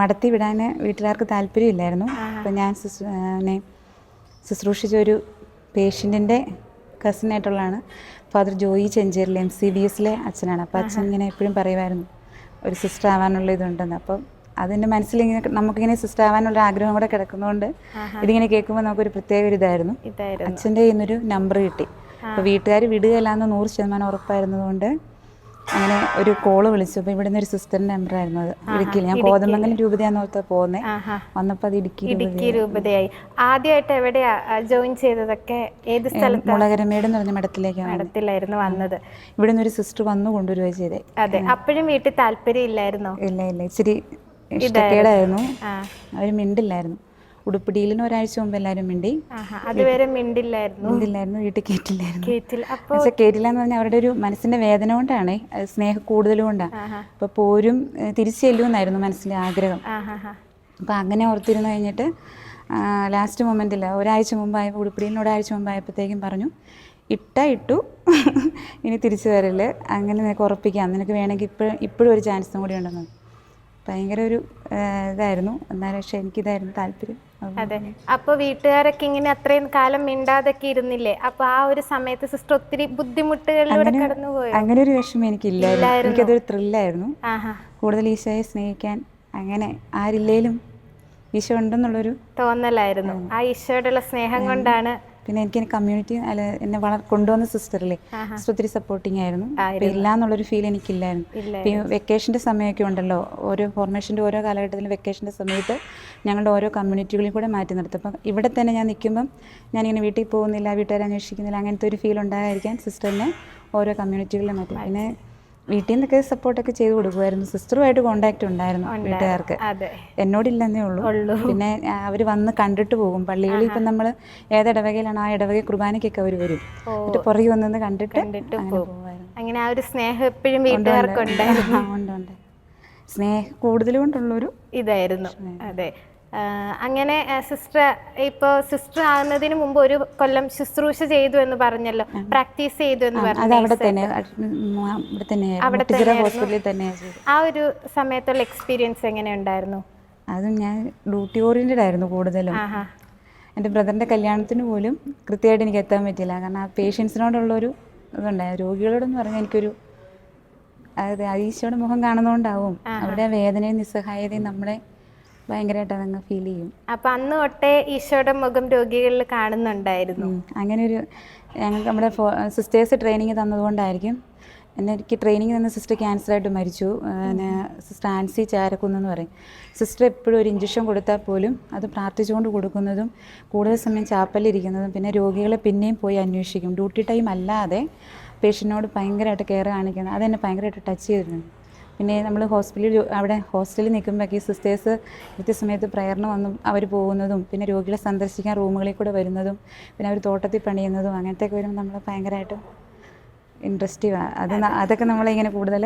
മടത്തി വിടാൻ വീട്ടുകാർക്ക് താല്പര്യമില്ലായിരുന്നു. അപ്പം ഞാൻ എന്നെ ശുശ്രൂഷിച്ച ഒരു പേഷ്യന്റിന്റെ കസിനായിട്ടുള്ളതാണ്. Father Joy Chencheril M C B എസിലെ അച്ഛനാണ്. അപ്പോൾ അച്ഛൻ ഇങ്ങനെ എപ്പോഴും പറയുമായിരുന്നു ഒരു സിസ്റ്റർ ആവാനുള്ള ഇതുണ്ടെന്ന്. അപ്പം അതിന്റെ മനസ്സിലിങ്ങനെ നമുക്കിങ്ങനെ സിസ്റ്റർ ആവാനുള്ള ആഗ്രഹം കൂടെ കിടക്കുന്നതുകൊണ്ട് ഇതിങ്ങനെ കേൾക്കുമ്പോൾ നമുക്കൊരു പ്രത്യേക ഒരു ഇതായിരുന്നു. ഇതായിരുന്നു. അച്ഛന്റെ കയ്യിൽ നിന്നൊരു നമ്പർ കിട്ടി. അപ്പോൾ വീട്ടുകാർ വിടുകയല്ലാന്ന് നൂറ് ശതമാനം ഉറപ്പായിരുന്നതുകൊണ്ട് അങ്ങനെ ഒരു കോൾ വിളിച്ചു അപ്പോൾ ഇവിടുന്ന് ഒരു സിസ്റ്ററിന്റെ നമ്പറായിരുന്നു അത്. ഇടുക്കിയിൽ. ഞാൻ കോതമംഗലം രൂപതയാന്ന് ഓർത്താ പോകുന്നേ വന്നപ്പോ വന്നപ്പോൾ അത് ഇടുക്കി ഇടുക്കി രൂപതയായി. ആദ്യമായിട്ട് എവിടെയാ ജോയിൻ ചെയ്തതൊക്കെ ഏത് സ്ഥലത്ത്? മുളകരമേട് എന്ന് പറഞ്ഞ മഠത്തിലേക്കാണ് മഠത്തിലായിരുന്നു വന്നത്. ഇവിടുന്ന് ഒരു സിസ്റ്റർ വന്നു കൊണ്ടുവരിക ചെയ്തേ. അതെ. അപ്പോഴും വീട്ടിൽ താല്പര്യം ഇല്ലായിരുന്നോ? ഇല്ല ഇല്ല. ഇച്ചിരി ഇഷ്ടക്കേടായിരുന്നു. അവർ അവർ മിണ്ടില്ലായിരുന്നു. ഉടുപ്പിടിയിലിന് ഒരാഴ്ച മുമ്പ് എല്ലാവരും മിണ്ടി. അതുവരെ മിണ്ടില്ലായിരുന്നു. മിണ്ടില്ലായിരുന്നു വീട്ടിൽ കേട്ടില്ലായിരുന്നു പക്ഷെ കേട്ടില്ല എന്ന് പറഞ്ഞാൽ അവരുടെ ഒരു മനസ്സിന്റെ വേദന കൊണ്ടാണ് സ്നേഹം കൂടുതലും കൊണ്ടാണ് അപ്പൊ പോരും തിരിച്ചു ചെല്ലുമെന്നായിരുന്നു മനസ്സിന്റെ ആഗ്രഹം. അപ്പൊ അങ്ങനെ ഓർത്തിരുന്നു കഴിഞ്ഞിട്ട് ലാസ്റ്റ് മൊമെന്റിൽ ഒരാഴ്ച മുമ്പായപ്പോൾ ഉടുപ്പിടിയിൽ ഒരാഴ്ച മുമ്പായപ്പോഴത്തേക്കും പറഞ്ഞു ഇട്ട ഇട്ടു. ഇനി തിരിച്ചു വരൽ. അങ്ങനെ നിനക്ക് ഉറപ്പിക്കാം. നിനക്ക് വേണമെങ്കിൽ ഇപ്പോഴും ഇപ്പോഴും ഒരു ചാൻസും കൂടി ഉണ്ടെന്ന്. ഭയങ്കര ഒരു ഇതായിരുന്നു. എന്നാലും പക്ഷെ എനിക്കിതായിരുന്നു താല്പര്യം. അപ്പോൾ അതെ. അപ്പൊ വീട്ടുകാരൊക്കെ ഇങ്ങനെ അത്രയും കാലം മിണ്ടാതൊക്കെ ഇരുന്നില്ലേ? അപ്പൊ ആ ഒരു സമയത്ത് സിസ്റ്റർ ഒത്തിരി ബുദ്ധിമുട്ടുകളിലൂടെ കടന്നുപോയി? അങ്ങനെ ഒരു വിഷമം എനിക്കില്ലായിരുന്നു. എനിക്കതൊരു ത്രില്ലായിരുന്നു കൂടുതൽ ഈശോയെ സ്നേഹിക്കാൻ അങ്ങനെ ആരില്ലേലും ഈശോ ഉണ്ടെന്നുള്ളൊരു തോന്നലായിരുന്നു. ആ ഈശോയുടെ സ്നേഹം കൊണ്ടാണ് പിന്നെ എനിക്ക് കമ്മ്യൂണിറ്റി അല്ല എന്നെ വളർ കൊണ്ടുവന്ന സിസ്റ്ററിലെ സിസ്റ്റർ ഒത്തിരി സപ്പോർട്ടിങ് ആയിരുന്നു. ഇല്ല എന്നുള്ളൊരു ഫീൽ എനിക്കില്ലായിരുന്നു. വെക്കേഷന്റെ ഇപ്പം ഈ വെക്കേഷന്റെ സമയമൊക്കെ ഉണ്ടല്ലോ. ഓരോ ഫോർമേഷന്റെ ഓരോ കാലഘട്ടത്തിലും വെക്കേഷന്റെ സമയത്ത് ഞങ്ങളുടെ ഓരോ കമ്മ്യൂണിറ്റികളിൽ കൂടെ മാറ്റി നിർത്തും. അപ്പം ഇവിടെ തന്നെ ഞാൻ നിൽക്കുമ്പം ഞാനിങ്ങനെ വീട്ടിൽ പോകുന്നില്ല വീട്ടുകാരെ അന്വേഷിക്കുന്നില്ല അങ്ങനത്തെ ഒരു ഫീൽ ഉണ്ടായിരിക്കാൻ സിസ്റ്ററിനെ ഓരോ കമ്മ്യൂണിറ്റികളിലും മാറ്റി. പിന്നെ വീട്ടിൽ നിന്നൊക്കെ സപ്പോർട്ടൊക്കെ ചെയ്ത് കൊടുക്കുമായിരുന്നു സിസ്റ്ററുമായിട്ട് കോണ്ടാക്ട് ഉണ്ടായിരുന്നു വീട്ടുകാർക്ക്. എന്നോടില്ലെന്നേ ഉള്ളൂ. പിന്നെ അവർ വന്ന് കണ്ടിട്ട് പോകും. പള്ളികളിൽ ഇപ്പം നമ്മൾ ഏത് ഇടവകയിലാണ് ആ ഇടവക കുർബാനയ്ക്കൊക്കെ അവർ വരും. എന്നിട്ട് പുറകെ വന്നു കണ്ടിട്ട് അങ്ങനെ ആ ഒരു സ്നേഹം എപ്പോഴും വീട്ടുകാർക്ക് ഉണ്ടായിരുന്നു സ്നേഹം കൂടുതൽ കൊണ്ടുള്ളൊരു ഇതായിരുന്നു. അതെ. അങ്ങനെ സിസ്റ്റർ ഇപ്പോൾ സിസ്റ്റർ ആകുന്നതിന് മുമ്പ് ഒരു കൊല്ലം ശുശ്രൂഷ ചെയ്തു എന്ന് പറഞ്ഞല്ലോ. പ്രാക്ടീസ് ചെയ്തു എന്ന് പറഞ്ഞു അവിടെ തന്നെ ഹോസ്പിറ്റലിൽ തന്നെയാണ് ആ ഒരു സമയത്തുള്ള എക്സ്പീരിയൻസ് എങ്ങനെ ഉണ്ടായിരുന്നു അതും ഞാൻ ഡ്യൂട്ടി ഓറിയന്റഡ് ആയിരുന്നു കൂടുതലും എന്റെ ബ്രദറിന്റെ കല്യാണത്തിന് പോലും കൃത്യമായിട്ട് എനിക്ക് എത്താൻ പറ്റില്ല കാരണം ആ പേഷ്യൻസിനോടുള്ളൊരു ഇതുണ്ടായി. രോഗികളോടെന്ന് പറഞ്ഞാൽ എനിക്കൊരു അതായത് ഈശോയുടെ മുഖം കാണുന്നതുകൊണ്ടാവും അവരുടെ വേദനയും നിസ്സഹായതയും നമ്മളെ ഭയങ്കരമായിട്ട് അതങ്ങ് ഫീൽ ചെയ്യും. അപ്പൊ അന്ന് തൊട്ടേ ഈശോയുടെ മുഖം രോഗികളിൽ കാണുന്നുണ്ടായിരുന്നു. അങ്ങനെ ഒരു ഞങ്ങൾക്ക് നമ്മുടെ സിസ്റ്റേഴ്സ് ട്രെയിനിങ് തന്നതുകൊണ്ടായിരിക്കും. എനിക്ക് ട്രെയിനിങ് തന്ന സിസ്റ്റർ ക്യാൻസറായിട്ട് മരിച്ചു. പിന്നെ സിസ്റ്റർ ആൻസി ചാരക്കുന്ന് എന്ന് പറയും. സിസ്റ്റർ എപ്പോഴും ഒരു ഇഞ്ചക്ഷൻ കൊടുത്താൽ പോലും അത് പ്രാർത്ഥിച്ചുകൊണ്ട് കൊടുക്കുന്നതും കൂടുതൽ സമയം ചാപ്പലിരിക്കുന്നതും പിന്നെ രോഗികളെ പിന്നെയും പോയി അന്വേഷിക്കും. ഡ്യൂട്ടി ടൈം അല്ലാതെ പേഷ്യന്റിനോട് ഭയങ്കരമായിട്ട് കെയർ കാണിക്കുന്നത് അതെന്നെ ഭയങ്കരമായിട്ട് ടച്ച് ചെയ്തിരുന്നു. പിന്നെ നമ്മൾ ഹോസ്പിറ്റലിൽ അവിടെ ഹോസ്റ്റലിൽ നിൽക്കുമ്പോഴൊക്കെ ഈ സിസ്റ്റേഴ്സ് കൃത്യസമയത്ത് പ്രയറിന് വന്നും അവർ പോകുന്നതും പിന്നെ രോഗികളെ സന്ദർശിക്കാൻ റൂമുകളിൽ കൂടെ വരുന്നതും പിന്നെ അവർ തോട്ടത്തിൽ പണിയുന്നതും അങ്ങനത്തെയൊക്കെ വരുമ്പോൾ നമ്മൾ ഭയങ്കരമായിട്ട് ഇൻട്രസ്റ്റീവ് അത് അതൊക്കെ നമ്മളിങ്ങനെ കൂടുതൽ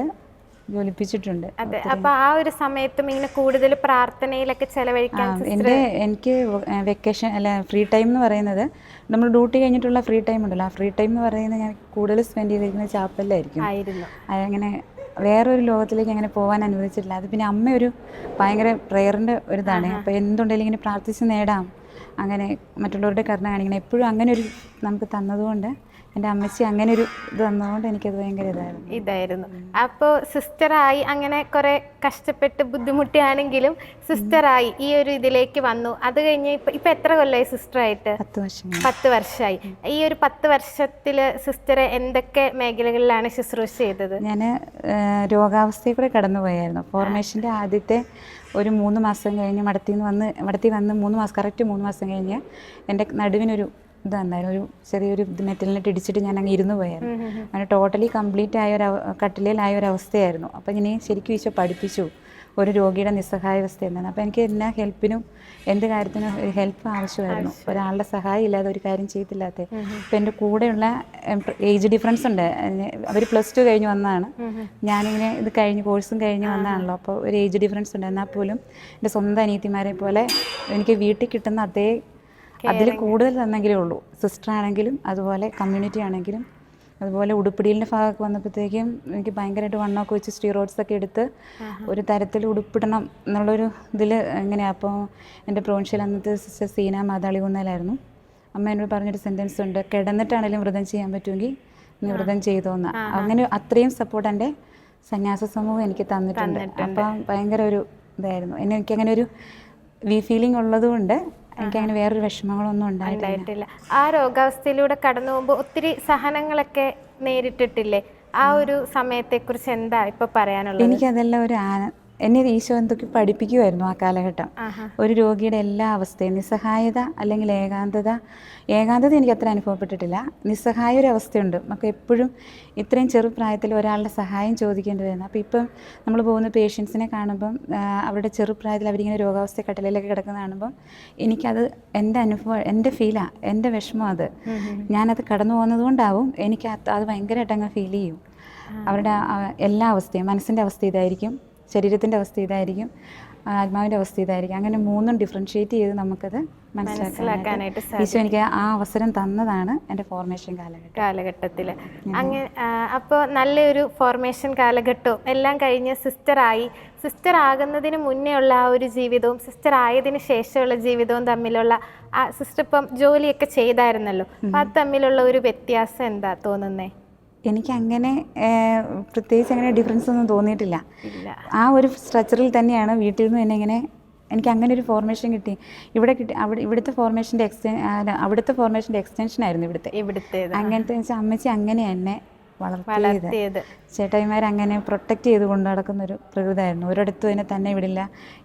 ജോലിപ്പിച്ചിട്ടുണ്ട് അതെ അപ്പൊ ആ ഒരു സമയത്തും ഇങ്ങനെ കൂടുതൽ പ്രാർത്ഥനയിലൊക്കെ ചെലവഴിക്കാൻ എന്റെ എനിക്ക് വെക്കേഷൻ അല്ല ഫ്രീ ടൈം എന്ന് പറയുന്നത് നമ്മൾ ഡ്യൂട്ടി കഴിഞ്ഞിട്ടുള്ള ഫ്രീ ടൈം ഉണ്ടല്ലോ. ആ ഫ്രീ ടൈം എന്ന് പറയുന്നത് ഞാൻ കൂടുതൽ സ്പെൻഡ് ചെയ്തിരിക്കുന്നത് ചാപ്പലിലായിരിക്കും. ആയിരുന്നു. അങ്ങനെ വേറൊരു ലോകത്തിലേക്ക് അങ്ങനെ പോകാൻ അനുവദിച്ചിട്ടില്ല. അത് പിന്നെ അമ്മ ഒരു ഭയങ്കര പ്രെയറിന്റെ ഒരു ഇതാണ് അപ്പോൾ എന്തുണ്ടെങ്കിലും ഇങ്ങനെ പ്രാർത്ഥിച്ച് നേടാം. അങ്ങനെ മറ്റുള്ളവരുടെ കരുണ കാണിക്കണം. എപ്പോഴും അങ്ങനെ ഒരു നമുക്ക് തന്നതുകൊണ്ട് എന്റെ അമ്മച്ചി അങ്ങനെ ഒരു ഇത് തന്നതുകൊണ്ട് എനിക്കത് ഭയങ്കര ഇതായിരുന്നു. ഇതായിരുന്നു. അപ്പോൾ സിസ്റ്ററായി അങ്ങനെ കുറേ കഷ്ടപ്പെട്ട് ബുദ്ധിമുട്ടിയാണെങ്കിലും സിസ്റ്ററായി ഈ ഒരു ഇതിലേക്ക് വന്നു. അത് കഴിഞ്ഞ് ഇപ്പം ഇപ്പം എത്ര കൊല്ലമായി സിസ്റ്ററായിട്ട്? പത്ത് വർഷം പത്ത് വർഷമായി ഈ ഒരു പത്ത് വർഷത്തിൽ സിസ്റ്റർ എന്തൊക്കെ മേഖലകളിലാണ് ശുശ്രൂഷ ചെയ്തത്? ഞാൻ രോഗാവസ്ഥയിൽ കൂടെ കടന്നു പോയായിരുന്നു. ഫോർമേഷന്റെ ആദ്യത്തെ ഒരു മൂന്ന് മാസം കഴിഞ്ഞ് മടത്തിൽ നിന്ന് വന്ന് മടത്തിൽ വന്ന് മൂന്ന് മാസം കറക്റ്റ് മൂന്ന് മാസം കഴിഞ്ഞ് എന്റെ നടുവിനൊരു ഇത് വന്നായിരുന്നു ഒരു ചെറിയൊരു മെറ്റലിനിട്ട് ഇടിച്ചിട്ട് ഞാൻ അങ്ങ് ഇരുന്ന് പോയായിരുന്നു. അങ്ങനെ ടോട്ടലി കംപ്ലീറ്റ് ആയ ഒരു കട്ടിലേലായ ഒരു അവസ്ഥയായിരുന്നു. അപ്പോൾ ഇങ്ങനെ ശരിക്കും ഈശോ പഠിപ്പിച്ചു ഒരു രോഗിയുടെ നിസ്സഹായാവസ്ഥ എന്താണ് അപ്പോൾ എനിക്ക് എല്ലാ ഹെൽപ്പിനും എന്ത് കാര്യത്തിനും ഒരു ഹെൽപ്പ് ആവശ്യമായിരുന്നു. ഒരാളുടെ സഹായം ഇല്ലാതെ ഒരു കാര്യം ചെയ്തില്ലാത്ത. ഇപ്പം എന്റെ കൂടെയുള്ള ഏജ് ഡിഫറൻസ് ഉണ്ട്. അവർ പ്ലസ് ടു കഴിഞ്ഞ് വന്നതാണ്. ഞാനിങ്ങനെ ഇത് കഴിഞ്ഞ് കോഴ്സും കഴിഞ്ഞ് വന്നതാണല്ലോ. അപ്പോൾ ഒരു ഏജ് ഡിഫറൻസ് ഉണ്ട്. എന്നാൽ പോലും എന്റെ സ്വന്തം അനിയത്തിമാരെ പോലെ എനിക്ക് വീട്ടിൽ കിട്ടുന്ന അതേ അതിൽ കൂടുതൽ തന്നെങ്കിലേ ഉള്ളൂ. സിസ്റ്റർ ആണെങ്കിലും അതുപോലെ കമ്മ്യൂണിറ്റി ആണെങ്കിലും അതുപോലെ ഉടുപ്പിടിയിലിന്റെ ഭാഗമൊക്കെ വന്നപ്പോഴത്തേക്കും എനിക്ക് ഭയങ്കരമായിട്ട് വണ്ണമൊക്കെ വെച്ച് സ്റ്റീറോയിഡ്സ് ഒക്കെ എടുത്ത് ഒരു തരത്തിൽ ഉടുപ്പിടണം എന്നുള്ളൊരു ഇതിൽ എങ്ങനെയാണ് അപ്പോൾ എന്റെ പ്രൊവിൻഷ്യൽ അന്നത്തെ സിസ്റ്റർ സീന മാതാളി കുന്നേലായിരുന്നു. അമ്മ എന്നോട് പറഞ്ഞൊരു സെന്റൻസ് ഉണ്ട് കിടന്നിട്ടാണെങ്കിലും വ്രതം ചെയ്യാൻ പറ്റുമെങ്കിൽ നീ വ്രതം ചെയ്തോന്ന് അങ്ങനെ അത്രയും സപ്പോർട്ട് എന്റെ സന്യാസ സമൂഹം എനിക്ക് തന്നിട്ടുണ്ട്. അപ്പം ഭയങ്കര ഒരു ഇതായിരുന്നു. എന്നെ എനിക്കങ്ങനെ ഒരു വി ഫീലിംഗ് ഉള്ളതുകൊണ്ട് എനിക്കങ്ങനെ വേറൊരു വിഷമങ്ങളൊന്നും ഉണ്ടായിട്ടില്ല. ആ രോഗാവസ്ഥയിലൂടെ കടന്നു പോകുമ്പോൾ ഒത്തിരി സഹനങ്ങളൊക്കെ നേരിട്ടിട്ടില്ലേ? ആ ഒരു സമയത്തെക്കുറിച്ച് എന്താ ഇപ്പൊ പറയാനുള്ളത്? എനിക്കതെല്ലാം ഒരു ആന എന്നെ ഈശോ എന്തൊക്കെ പഠിപ്പിക്കുമായിരുന്നു ആ കാലഘട്ടം? ഒരു രോഗിയുടെ എല്ലാ അവസ്ഥയും നിസ്സഹായത അല്ലെങ്കിൽ ഏകാന്തത ഏകാന്തത എനിക്ക് അത്ര അനുഭവപ്പെട്ടിട്ടില്ല. നിസ്സഹായ ഒരു അവസ്ഥയുണ്ട്. നമുക്ക് എപ്പോഴും ഇത്രയും ചെറുപ്രായത്തിൽ ഒരാളുടെ സഹായം ചോദിക്കേണ്ടി വരുന്നത് അപ്പോൾ ഇപ്പം നമ്മൾ പോകുന്ന പേഷ്യൻസിനെ കാണുമ്പം അവരുടെ ചെറുപ്രായത്തിൽ അവരിങ്ങനെ രോഗാവസ്ഥ കട്ടലയിലൊക്കെ കിടക്കുന്ന കാണുമ്പം എനിക്കത് എന്റെ അനുഭവം എന്റെ ഫീലാണ് എന്റെ വിഷമം അത്. ഞാനത് കടന്നു പോകുന്നത് കൊണ്ടാവും എനിക്ക് അത് ഭയങ്കരമായിട്ട് അങ്ങ് ഫീൽ ചെയ്യും. അവരുടെ എല്ലാ അവസ്ഥയും മനസ്സിന്റെ അവസ്ഥ ഇതായിരിക്കും. ശരീരത്തിന്റെ അവസ്ഥ ഇതായിരിക്കും ആത്മാവിന്റെ അവസ്ഥ ഇതായിരിക്കും. അങ്ങനെ മൂന്നും ഡിഫറൻഷ്യേറ്റ് ചെയ്ത് നമുക്കത് മനസ്സിലാക്കാനായിട്ട് ഈശോ എനിക്ക് ആ അവസരം തന്നതാണ് എന്റെ ഫോർമേഷൻ കാലഘട്ടം കാലഘട്ടത്തിൽ അങ്ങനെ അപ്പോൾ നല്ലൊരു ഫോർമേഷൻ കാലഘട്ടവും എല്ലാം കഴിഞ്ഞ് സിസ്റ്ററായി സിസ്റ്റർ ആകുന്നതിന് മുന്നേ ഉള്ള ആ ഒരു ജീവിതവും സിസ്റ്റർ ആയതിനു ശേഷമുള്ള ജീവിതവും തമ്മിലുള്ള ആ സിസ്റ്റർ ഇപ്പം ജോലിയൊക്കെ ചെയ്തായിരുന്നല്ലോ. അപ്പം അത് തമ്മിലുള്ള ഒരു വ്യത്യാസം എന്താ തോന്നുന്നേ? എനിക്ക് അങ്ങനെ പ്രത്യേകിച്ച് അങ്ങനെ ഡിഫറൻസ് ഒന്നും തോന്നിയിട്ടില്ല. ആ ഒരു സ്ട്രക്ചറിൽ തന്നെയാണ് വീട്ടിൽ നിന്ന് തന്നെ ഇങ്ങനെ എനിക്ക് അങ്ങനെ ഒരു ഫോർമേഷൻ കിട്ടി. ഇവിടെ കിട്ടി അവിടെ ഇവിടുത്തെ ഫോർമേഷന്റെ എക്സ്റ്റെ അവിടുത്തെ ഫോർമേഷന്റെ എക്സ്റ്റൻഷൻ ആയിരുന്നു ഇവിടുത്തെ. ഇവിടുത്തെ അങ്ങനത്തെ വെച്ചാൽ അമ്മച്ചി അങ്ങനെ എന്നെ വളർത്തിയത്. വളർത്തിയത്. ചേട്ടായിമാർ അങ്ങനെ പ്രൊട്ടക്റ്റ് ചെയ്ത് കൊണ്ടു നടക്കുന്ന ഒരു പ്രകൃതമായിരുന്നു ഒരിടത്തും എന്നെ തന്നെ വിടില്ല.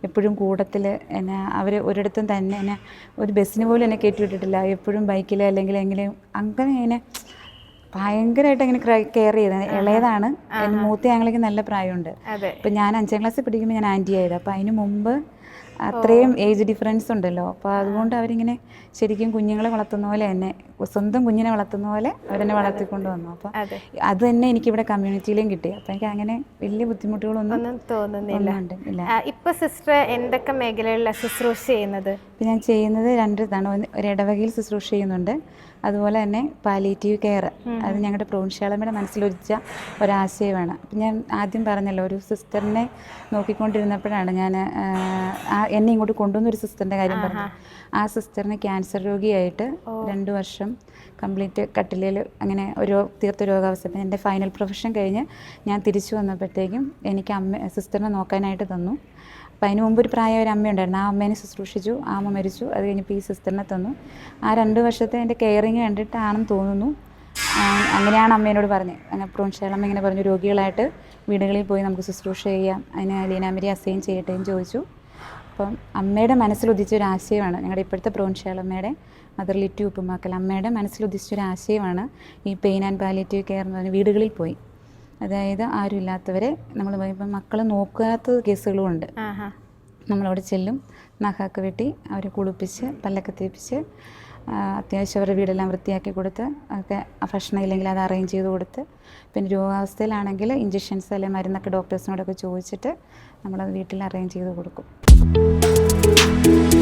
എപ്പോഴും കൂടത്തിൽ എന്നെ അവർ ഒരിടത്തും തന്നെ എന്നെ ഒരു ബസ്സിന് പോലും എന്നെ കയറ്റി വിട്ടിട്ടില്ല. എപ്പോഴും ബൈക്കിൽ അല്ലെങ്കിൽ എങ്കിലും അങ്ങനെ എന്നെ ഭയങ്കരമായിട്ട് അങ്ങനെ കെയർ ചെയ്തത്. ഇളയതാണ്. മൂത്ത ഞങ്ങൾക്ക് നല്ല പ്രായമുണ്ട്. അതെ. ഇപ്പം ഞാൻ അഞ്ചാം ക്ലാസ്സിൽ പഠിക്കുമ്പോൾ ഞാൻ ആന്റി ആയത്. അപ്പോൾ അതിന് മുമ്പ് അത്രയും ഏജ് ഡിഫറൻസ് ഉണ്ടല്ലോ. അപ്പോൾ അതുകൊണ്ട് അവരിങ്ങനെ ശരിക്കും കുഞ്ഞുങ്ങളെ വളർത്തുന്ന പോലെ തന്നെ സ്വന്തം കുഞ്ഞിനെ വളർത്തുന്ന പോലെ അവരെന്നെ വളർത്തിക്കൊണ്ട് വന്നു. അപ്പോൾ അതെ. തന്നെ എനിക്ക് ഇവിടെ കമ്മ്യൂണിറ്റിയിലും കിട്ടി. അപ്പോൾ എനിക്ക് അങ്ങനെ വലിയ ബുദ്ധിമുട്ടുകളൊന്നും തോന്നുന്നില്ല. ഇപ്പൊ സിസ്റ്റർ എന്തൊക്കെ മേഖലകളിലാണ് ശുശ്രൂഷ ചെയ്യുന്നത്? ഇപ്പം ഞാൻ ചെയ്യുന്നത് രണ്ട് ഇതാണ്. ഒരു ഇടവകയിൽ ശുശ്രൂഷ ചെയ്യുന്നുണ്ട്. അതുപോലെ തന്നെ പാലിയേറ്റീവ് കെയർ അത് ഞങ്ങളുടെ പ്രൊവിൻഷ്യാളമ്മയുടെ മനസ്സിലൊരിച്ച ഒരാശയമാണ്. അപ്പം ഞാൻ ആദ്യം പറഞ്ഞല്ലോ ഒരു സിസ്റ്ററിനെ നോക്കിക്കൊണ്ടിരുന്നപ്പോഴാണ് ഞാൻ ആ എന്നെ ഇങ്ങോട്ട് കൊണ്ടുവന്ന ഒരു സിസ്റ്ററിന്റെ കാര്യം പറഞ്ഞു ആ സിസ്റ്ററിന് ക്യാൻസർ രോഗിയായിട്ട് രണ്ട് വർഷം കംപ്ലീറ്റ് കട്ടിലിൽ അങ്ങനെ ഒരു തീർത്ത രോഗാവസ്ഥ. എന്റെ ഫൈനൽ പ്രൊഫഷൻ കഴിഞ്ഞ് ഞാൻ തിരിച്ചു വന്നപ്പോഴത്തേക്കും എനിക്ക് അമ്മ സിസ്റ്ററിനെ നോക്കാനായിട്ട് തന്നു. അപ്പം അതിന് മുമ്പ് ഒരു പ്രായ ഒരു അമ്മയുണ്ടായിരുന്നു. ആ അമ്മേനെ ശുശ്രൂഷിച്ചു ആ അമ്മ മരിച്ചു. അത് കഴിഞ്ഞപ്പോൾ ഈ സിസ്റ്ററിനെ തന്നു. ആ രണ്ട് വർഷത്തെ എന്റെ കെയറിങ് കണ്ടിട്ടാണെന്ന് തോന്നുന്നു. അങ്ങനെയാണ് അമ്മേനോട് പറഞ്ഞത്. അങ്ങനെ പ്രൊൻഷാളമ്മ ഇങ്ങനെ പറഞ്ഞു രോഗികളായിട്ട് വീടുകളിൽ പോയി നമുക്ക് ശുശ്രൂഷ ചെയ്യാം. അതിന് ലീനാമരി അസൈൻ ചെയ്യട്ടെ? എന്ന് ചോദിച്ചു. അപ്പം അമ്മയുടെ മനസ്സിലുദിച്ച ഒരു ആശയമാണ്. ഞങ്ങളുടെ ഇപ്പോഴത്തെ പ്രൊൻഷാളമ്മയുടെ മദർ ലിറ്റി ഉപ്പുമാക്കൽ അമ്മയുടെ മനസ്സിലുദിച്ച ഒരു ആശയമാണ് ഈ പെയിൻ ആൻഡ് പാലിയേറ്റീവ് കെയർ എന്ന് പറഞ്ഞ വീടുകളിൽ പോയി. അതായത് ആരും ഇല്ലാത്തവരെ നമ്മൾ ഇപ്പം മക്കൾ നോക്കാത്ത കേസുകളും ഉണ്ട്. നമ്മളവിടെ ചെല്ലും നഹാക്ക് വെട്ടി അവരെ കുളിപ്പിച്ച് പല്ലൊക്കെ തേപ്പിച്ച് അത്യാവശ്യം അവരുടെ വീടെല്ലാം വൃത്തിയാക്കി കൊടുത്ത് ഒക്കെ ഭക്ഷണം ഇല്ലെങ്കിൽ അത് അറേഞ്ച് ചെയ്ത് കൊടുത്ത്. പിന്നെ രോഗാവസ്ഥയിലാണെങ്കിൽ ഇഞ്ചക്ഷൻസ് അല്ലെങ്കിൽ മരുന്നൊക്കെ ഡോക്ടേഴ്സിനോടൊക്കെ ചോദിച്ചിട്ട് നമ്മളത് വീട്ടിൽ അറേഞ്ച് ചെയ്ത് കൊടുക്കും. Thank you